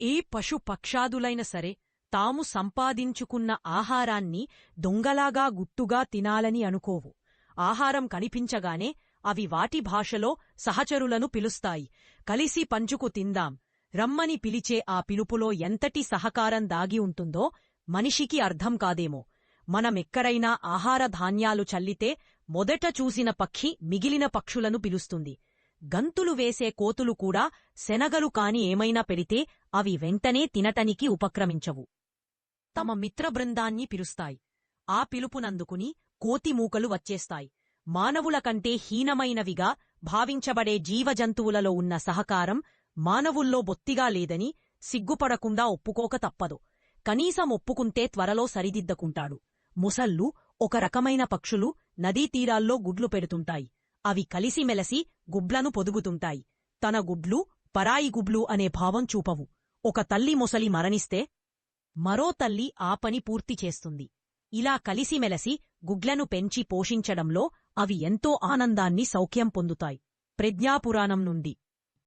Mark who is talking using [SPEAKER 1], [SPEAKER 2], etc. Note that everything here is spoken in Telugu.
[SPEAKER 1] ఏ పశు పక్షాదులైన సరే తాము సంపాదించుకున్న ఆహారాన్ని దొంగలాగా గుట్టుగా తినాలని అనుకోవు. ఆహారం కనిపించగానే అవి వాటి భాషలో సహచరులను పిలుస్తాయి. కలిసి పంచుకు తిందాం. రమ్మని పిలిచే ఆ పిలుపులో ఎంతటి సహకారం దాగి ఉంటుందో మనిషికి అర్థం కాదేమో. మనమెక్కడైనా ఆహార ధాన్యాలు చల్లితే మొదట చూసిన పక్షి మిగిలిన పక్షులను పిలుస్తుంది. గంతులు వేసే కోతులు కూడా శనగలు కాని ఏమైనా పెడితే అవి వెంటనే తినటనికి ఉపక్రమించవు. తమ మిత్ర బృందాన్ని పిలుస్తాయి. ఆ పిలుపునందుకుని కోతిమూకలు వచ్చేస్తాయి. మానవుల కంటే హీనమైనవిగా భావించబడే జీవజంతువులలో ఉన్న సహకారం మానవుల్లో బొత్తిగా లేదని సిగ్గుపడకుండా ఒప్పుకోక తప్పదు. కనీసం ఒప్పుకుంటే త్వరలో సరిదిద్దకుంటాడు. ముసళ్ళు ఒక రకమైన పక్షులు నదీతీరాల్లో గుడ్లు పెడుతుంటాయి. అవి కలిసిమెలసి గుబ్లను పొదుగుతుంటాయి. తన గుడ్లు పరాయి గుడ్లు అనే భావం చూపవు. ఒక తల్లి ముసలి మరణిస్తే మరో తల్లి ఆ పని పూర్తి చేస్తుంది. ఇలా కలిసిమెలసి గుడ్లను పెంచి పోషించడంలో అవి ఎంతో ఆనందాన్ని సౌఖ్యం పొందుతాయి. ప్రజ్ఞాపురాణం నుండి